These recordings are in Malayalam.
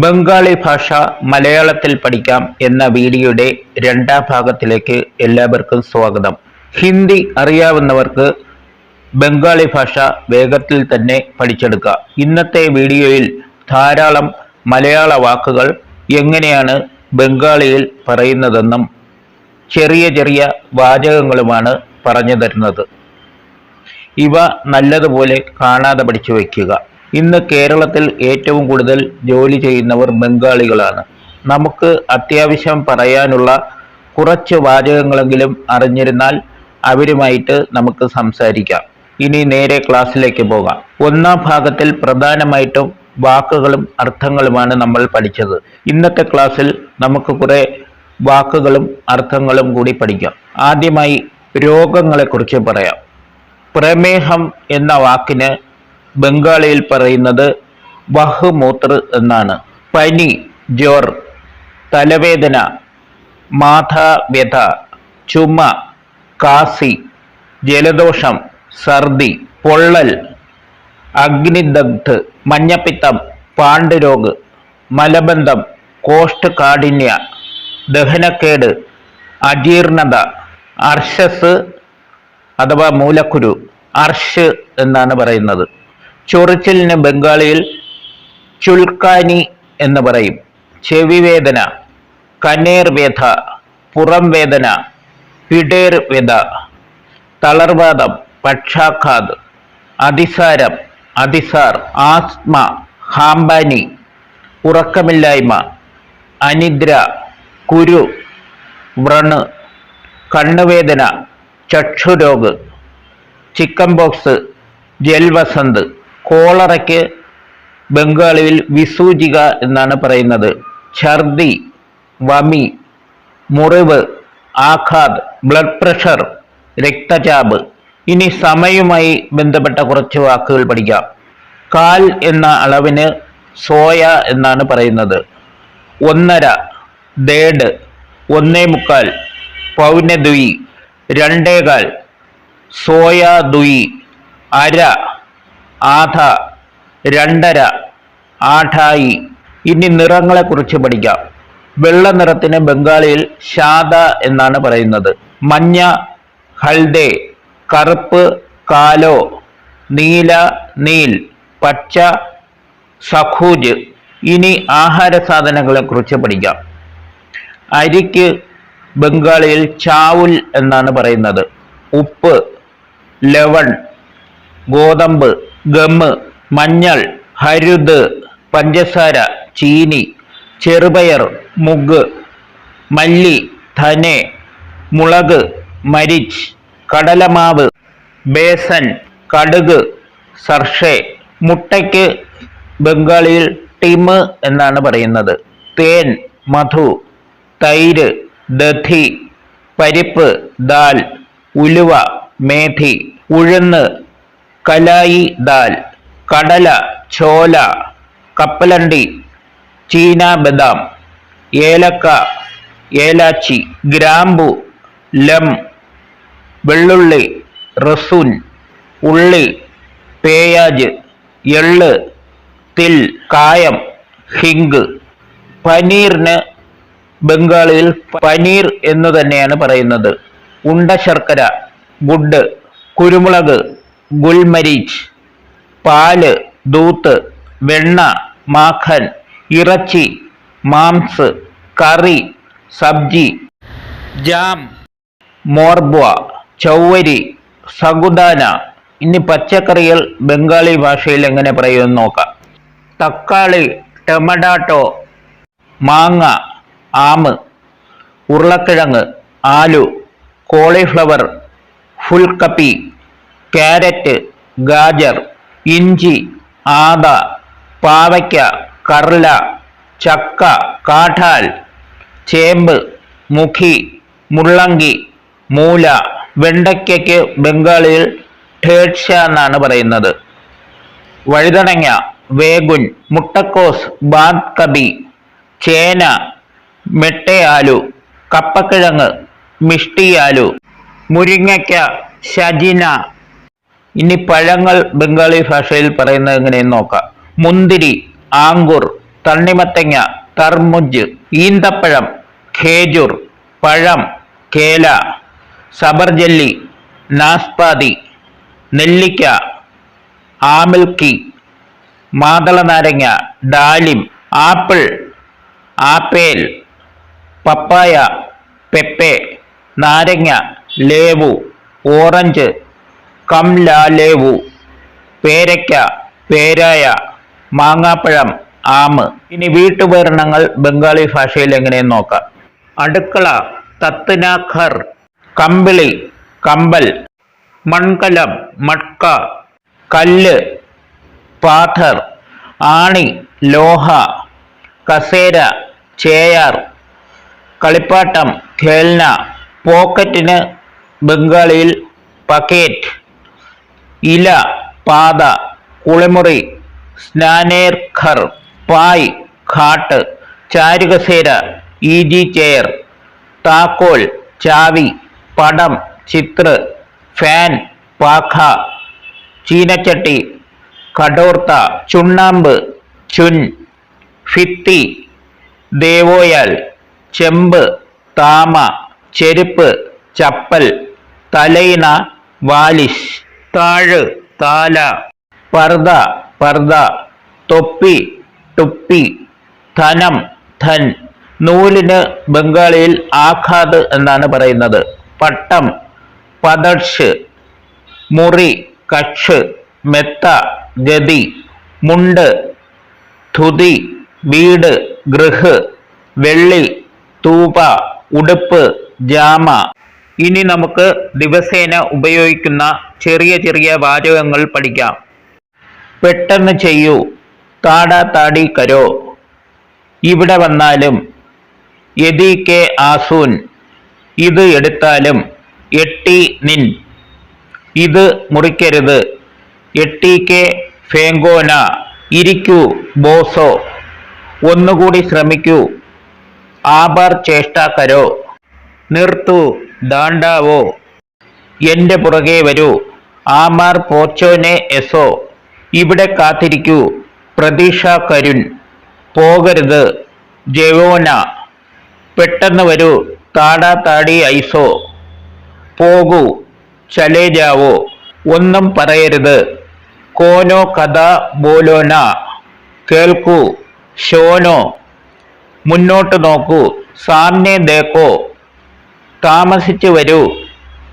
ബംഗാളി ഭാഷ മലയാളത്തിൽ പഠിക്കാം എന്ന വീഡിയോയുടെ രണ്ടാം ഭാഗത്തിലേക്ക് എല്ലാവർക്കും സ്വാഗതം. ഹിന്ദി അറിയാവുന്നവർക്ക് ബംഗാളി ഭാഷ വേഗത്തിൽ തന്നെ പഠിച്ചെടുക്കാം. ഇന്നത്തെ വീഡിയോയിൽ ധാരാളം മലയാള വാക്കുകൾ എങ്ങനെയാണ് ബംഗാളിയിൽ പറയുന്നതെന്നും ചെറിയ ചെറിയ വാചകങ്ങളുമാണ് പറഞ്ഞു തരുന്നത്. ഇവ നല്ലതുപോലെ കാണാതെ പഠിച്ചു വയ്ക്കുക. ഇന്ന് കേരളത്തിൽ ഏറ്റവും കൂടുതൽ ജോലി ചെയ്യുന്നവർ ബംഗാളികളാണ്. നമുക്ക് അത്യാവശ്യം പറയാനുള്ള കുറച്ച് വാചകങ്ങളെങ്കിലും അറിഞ്ഞിരുന്നാൽ അവരുമായിട്ട് നമുക്ക് സംസാരിക്കാം. ഇനി നേരെ ക്ലാസ്സിലേക്ക് പോകാം. ഒന്നാം ഭാഗത്തിൽ പ്രധാനമായിട്ടും വാക്കുകളും അർത്ഥങ്ങളുമാണ് നമ്മൾ പഠിച്ചത്. ഇന്നത്തെ ക്ലാസ്സിൽ നമുക്ക് കുറെ വാക്കുകളും അർത്ഥങ്ങളും കൂടി പഠിക്കാം. ആദ്യമായി രോഗങ്ങളെക്കുറിച്ച് പറയാം. പ്രമേഹം എന്ന വാക്കിന് ബംഗാളിയിൽ പറയുന്നത് വഹ്മൂത്ര എന്നാണ്. പനി ജോർ തലവേദന മാഥാവ്യഥ ചുമ കാസി ജലദോഷം സർദി പൊള്ളൽ അഗ്നിദഗ്ധ് മഞ്ഞപ്പിത്തം പാണ്ഡുരോഗ് മലബന്ധം കോഷ്ഠകാഠിന്യ ദഹനക്കേട് അജീർണത അർഷസ് അഥവാ മൂലക്കുരു അർഷ് എന്നാണ് പറയുന്നത്. ചൊറിച്ചിലിന് ബംഗാളിയിൽ ചുൽക്കാനി എന്ന് പറയും. ചെവി വേദന കനേർ വ്യഥ പുറം വേദന പിടേർ വേദ തളർവാദം പക്ഷാഘാത് അതിസാരം അതിസാർ ആസ്മ ഹാംബാനി ഉറക്കമില്ലായ്മ അനിദ്ര കുരു വ്രണ് കണ്ണുവേദന ചക്ഷുരോഗ് ചിക്കൻ ബോക്സ് ജൽവസന്ത് കോളറയ്ക്ക് ബംഗാളിയിൽ വിസൂചിക എന്നാണ് പറയുന്നത്. ഛർദി വമി മുറിവ് ആഘാത് ബ്ലഡ് പ്രഷർ രക്തചാപ്. ഇനി സമയവുമായി ബന്ധപ്പെട്ട കുറച്ച് വാക്കുകൾ പഠിക്കാം. കാൽ എന്ന അളവിന് സോയ എന്നാണ് പറയുന്നത്. ഒന്നര ദേഡ് ഒന്നേ മുക്കാൽ പൗനദ്വി രണ്ടേകാൽ സോയ ദുയി അര ആധ രണ്ടര ആഠായി. ഇനി നിറങ്ങളെക്കുറിച്ച് പഠിക്കാം. വെള്ള നിറത്തിന് ബംഗാളിയിൽ ഷാദ എന്നാണ് പറയുന്നത്. മഞ്ഞ ഹൽദേ കറുപ്പ് കാലോ നീല നീൽ പച്ച സഖൂജ്. ഇനി ആഹാര സാധനങ്ങളെ കുറിച്ച് പഠിക്കാം. അരിക്ക് ബംഗാളിയിൽ ചാവുൽ എന്നാണ് പറയുന്നത്. ഉപ്പ് ലവൺ ഗോതമ്പ് ഗമ്മ് മഞ്ഞൾ ഹരുത് പഞ്ചസാര ചീനി ചെറുപയർ മുഗ് മല്ലി ധനെ മുളക് മരിച്ച് കടലമാവ് ബേസൻ കടുക് സർഷെ മുട്ടയ്ക്ക് ബംഗാളിയിൽ ടിമ് എന്നാണ് പറയുന്നത്. തേൻ മധു തൈര് ദധി പരിപ്പ് ദാൽ ഉലുവ മേഥി ഉഴുന്ന് കലായി ദാൽ കടല ചോല കപ്പലണ്ടി ചീന ബദാം ഏലക്ക ഏലാച്ചി ഗ്രാമ്പു ലം വെള്ളുള്ളി റസൂൻ ഉള്ളി പേയാജ് എള്ള് തിൽ കായം ഹിങ്ക്. പനീറിന് ബംഗാളിയിൽ പനീർ എന്ന് തന്നെയാണ് പറയുന്നത്. ഉണ്ട ശർക്കര ഗുഡ് കുരുമുളക് ഗുൽമരീച്ച് പാൽ ദൂത്ത് വെണ്ണ മാഖൻ ഇറച്ചി മാംസ് കറി സബ്ജി ജാം മോർബ ചൗവരി സഗുദാന. ഇനി പച്ചക്കറികൾ ബംഗാളി ഭാഷയിൽ എങ്ങനെ പറയുമെന്ന് നോക്കാം. തക്കാളി ടൊമഡാട്ടോ മാങ്ങ ആമ് ഉരുളക്കിഴങ്ങ് ആലു കോളിഫ്ലവർ ഫുൽക്കപ്പി ക്യാരറ്റ് ഗാജർ ഇഞ്ചി ആദ പാവയ്ക്ക കർല ചക്ക കാഠാൽ ചേമ്പ് മുഖി മുള്ളങ്കി മൂല വെണ്ടയ്ക്കയ്ക്ക് ബംഗാളിയിൽ ഠേക്ഷ എന്നാണ് പറയുന്നത്. വഴുതണങ്ങ വേഗുൻ മുട്ടക്കോസ് ബാദ് കബി ചേന മെട്ടയാലു കപ്പക്കിഴങ്ങ് മിഷ്ടിയാലു മുരിങ്ങയ്ക്ക ഷജിന ഇനി പഴങ്ങൾ ബംഗാളി ഭാഷയിൽ പറയുന്നത് എങ്ങനെയെന്ന് നോക്കാം. മുന്തിരി ആങ്കൂർ തണ്ണിമത്തങ്ങ തർമുജ് ഈന്തപ്പഴം ഖേജുർ പഴം കേല സബർജല്ലി നാസ്പാതി നെല്ലിക്ക ആമിൽക്കി മാതള നാരങ്ങ ഡാലിം ആപ്പിൾ ആപ്പേൽ പപ്പായ പെപ്പെ നാരങ്ങ ലേവു ഓറഞ്ച് കംലാലേവു പേരയ്ക്ക പേരായ മാങ്ങാപ്പഴം ആമ് ഇനി വീട്ടുപകരണങ്ങൾ ബംഗാളി ഭാഷയിൽ എങ്ങനെയെന്ന് നോക്കാം. അടുക്കള തത്നാഖർ കമ്പിളി കമ്പൽ മൺകലം മട്ക കല്ല് പാഥർ ആണി ലോഹ കസേര ചേയാർ കളിപ്പാട്ടം ഖേൽന പോക്കറ്റിന് ബംഗാളിയിൽ പക്കേറ്റ്. ഇല പാത കുളിമുറി സ്നാനേർഖർ പായ് ഘാട്ട് ചാരുകസേര ഈജി ചെയർ താക്കോൽ ചാവി പടം ചിത്ര ഫാൻ പാഖ ചീനച്ചട്ടി കടോർത്ത ചുണ്ണാമ്പ് ചുൻ ഫിത്തി ദേവോയാൽ ചെമ്പ് താമ ചെരുപ്പ് ചപ്പൽ തലയിണ വാലിഷ്. താഴ് താല പർദ പർദ തൊപ്പി ടുപ്പി ധനം ധൻ. നൂലിന് ബംഗാളിയിൽ ആഖാദ് എന്നാണ് പറയുന്നത്. പട്ടം പദർഷ് മുറി കക്ഷ് മെത്ത ഗതി മുണ്ട് ധുതി വീട് ഗൃഹ് വെള്ളി തൂപ ഉടുപ്പ് ജാമ. ഇനി നമുക്ക് ദിവസേന ഉപയോഗിക്കുന്ന ചെറിയ ചെറിയ വാചകങ്ങൾ പഠിക്കാം. പെട്ടെന്ന് ചെയ്യൂ. താടാ താടി കരോ. ഇവിടെ വന്നാലും യതി കെ ആസൂൻ. ഇത് എടുത്താലും എട്ടി നിൻ. ഇത് മുറിക്കരുത്. എട്ടി കെ ഫേങ്കോന. ഇരിക്കൂ ബോസോ. ഒന്നുകൂടി ശ്രമിക്കൂ. ആബാർ ചേഷ്ട കരോ. നിർത്തു. ദാണ്ടാവോ? എന്റെ പുറകെ വരൂ. ആമാർ പോച്ചോനെ എസോ ഇവിടെ കാത്തിരിക്കൂ. പ്രതീക്ഷ കരുൺ പോകരുത്. ജയോന പെട്ടെന്ന് വരൂ. താടാ താടി ഐസോ പോകൂ. ചലേ ജാവോ ഒന്നും പറയരുത്. കോനോ കഥ ബോലോന കേൾക്കൂ. ഷോനോ മുന്നോട്ട് നോക്കൂ. സാമ്നെ ദേക്കോ. താമസിച്ചു വരൂ.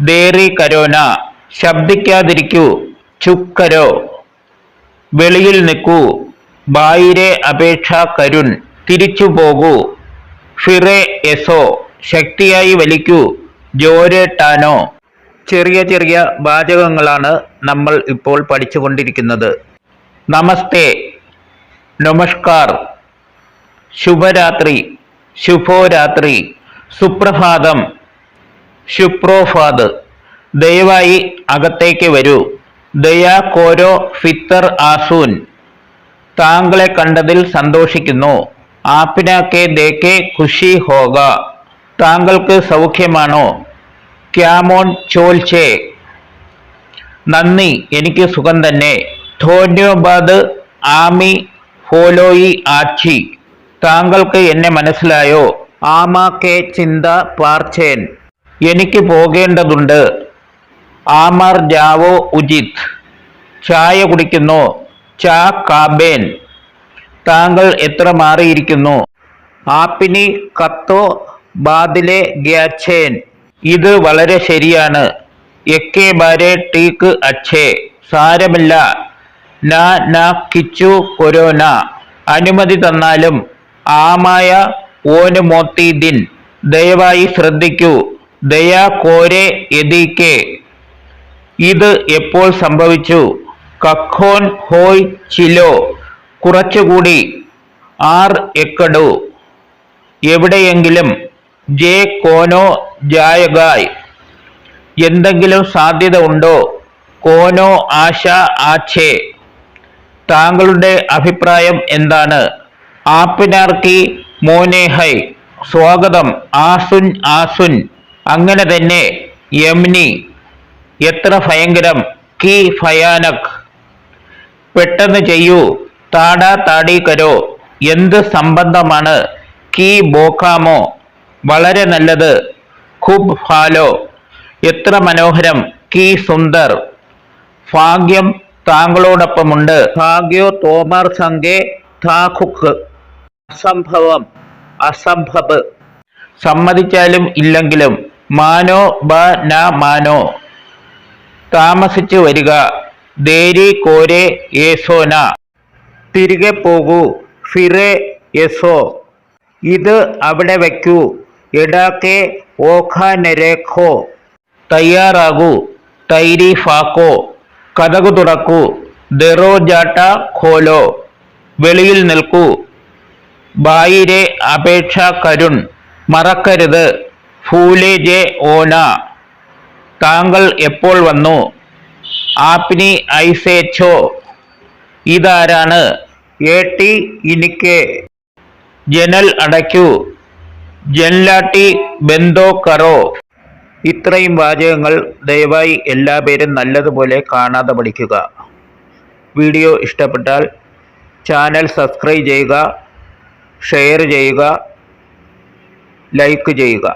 ദേറി കരോന ശബ്ദിക്കാതിരിക്കൂ. ചുക്കരോ വെളിയിൽ നിൽക്കൂ. ബായിരെ അപേക്ഷ കരുൺ തിരിച്ചു പോകൂ. ഫിറെ എസോ ശക്തിയായി വലിക്കൂ. ജോരെ ടാനോ. ചെറിയ ചെറിയ വാചകങ്ങളാണ് നമ്മൾ ഇപ്പോൾ പഠിച്ചുകൊണ്ടിരിക്കുന്നത്. നമസ്തേ. നമസ്കാർ. ശുഭരാത്രി. ശുഭോരാത്രി. സുപ്രഭാതം. ശുപ്രോഫാദ്. ദയവായി അകത്തേക്ക് വരൂ. ദയാ കോരോ ഫിത്തർ ആസൂൻ. താങ്കളെ കണ്ടതിൽ സന്തോഷിക്കുന്നു. ആപ്പിനാക്കെ ദേക്കെ ഖുഷി ഹോക താങ്കൾക്ക് സൗഖ്യമാണോ? ക്യാമോൺ ചോൽച്ചേ. നന്ദി എനിക്ക് സുഖം തന്നെ. ധോന്യോബാദ് ആമി ഫോലോയി ആച്ചി. താങ്കൾക്ക് എന്നെ മനസ്സിലായോ? ആമാക്കെ ചിന്ത പാർച്ചേൻ. എനിക്ക് പോകേണ്ടതുണ്ട്. ആമർ ജാവോ ഉജിത്. ചായ കുടിക്കുന്നു. ചാ കാബേൻ. താങ്കൾ എത്ര മാറിയിരിക്കുന്നു? ആപ്പിനി കത്തോ ബാദിലെ ഗ്യാച്ചേൻ. ഇത് വളരെ ശരിയാണ്. എക്കെ ബാരെ ടീക്ക് അച്ഛേ. സാരമില്ല. നാ നാ കിച്ചു കൊരോന. അനുമതി തന്നാലും ആമായ ഓന് മോത്തി ദിൻ ദയവായി ശ്രദ്ധിക്കൂ. ദയാ കോരെ എതിക്കെ ഇത് എപ്പോൾ സംഭവിച്ചു? കഖോൻ ഹോയ് ചിലോ. കുറച്ചുകൂടി ആർ എക്കടു. എവിടെയെങ്കിലും ജെ കോനോ ജായഗായ്. എന്തെങ്കിലും സാധ്യത ഉണ്ടോ? കോനോ ആശ ആഛേ താങ്കളുടെ അഭിപ്രായം എന്താണ്? ആപ്പിനാർക്കി മോനെ ഹൈ. സ്വാഗതം. ആസുൻ ആസുൻ. അങ്ങനെ തന്നെ യംനി എത്ര ഭയങ്കരം കി ഭയാനക്. പെട്ടെന്ന് ചെയ്യൂ താടാ താടി കരോ എന്ത് സംബന്ധമാണ് കീ ബോക്കാമോ വളരെ നല്ലത് ഖുബ് ഫാലോ എത്ര മനോഹരം കീ സുന്ദർ. ഭാഗ്യം താങ്കളോടൊപ്പമുണ്ട്. ഭാഗ്യോ തോമർ സംഗേ താഖുക്ക് അസംഭവം അസംഭവ് സമ്മതിച്ചാലും ഇല്ലെങ്കിലും മാനോ ബ ന മാനോ. താമസിച്ചു വരിക. ദേരി കോരെ ഏസോന തിരികെ പോകൂ. ഫിറെ യെസോ. ഇത് അവിടെ വയ്ക്കൂ. എടാക്കെ ഓഖാനരേഖോ. തയ്യാറാകൂ. തൈരി ഫാക്കോ കഥകു തുറക്കൂ. ദെറോജാട്ട ഖോലോ. വെളിയിൽ നിൽക്കൂ. ബായിരെ അപേക്ഷ കരുൺ. മറക്കരുത്. ഫൂലെ ജെ ഓന. താങ്കൾ എപ്പോൾ വന്നു? ആപ്നി ഐസേച്ചോ ഇതാരാണ്? ഏട്ടി ഇനിക്ക് ജനൽ അടയ്ക്കൂ. ജൻലാട്ടി ബെന്തോ കറോ ഇത്രയും വാചകങ്ങൾ ദയവായി എല്ലാ പേരും നല്ലതുപോലെ കാണാതെ പഠിക്കുക. വീഡിയോ ഇഷ്ടപ്പെട്ടാൽ ചാനൽ സബ്സ്ക്രൈബ് ചെയ്യുക ഷെയർ ചെയ്യുക ലൈക്ക് ചെയ്യുക.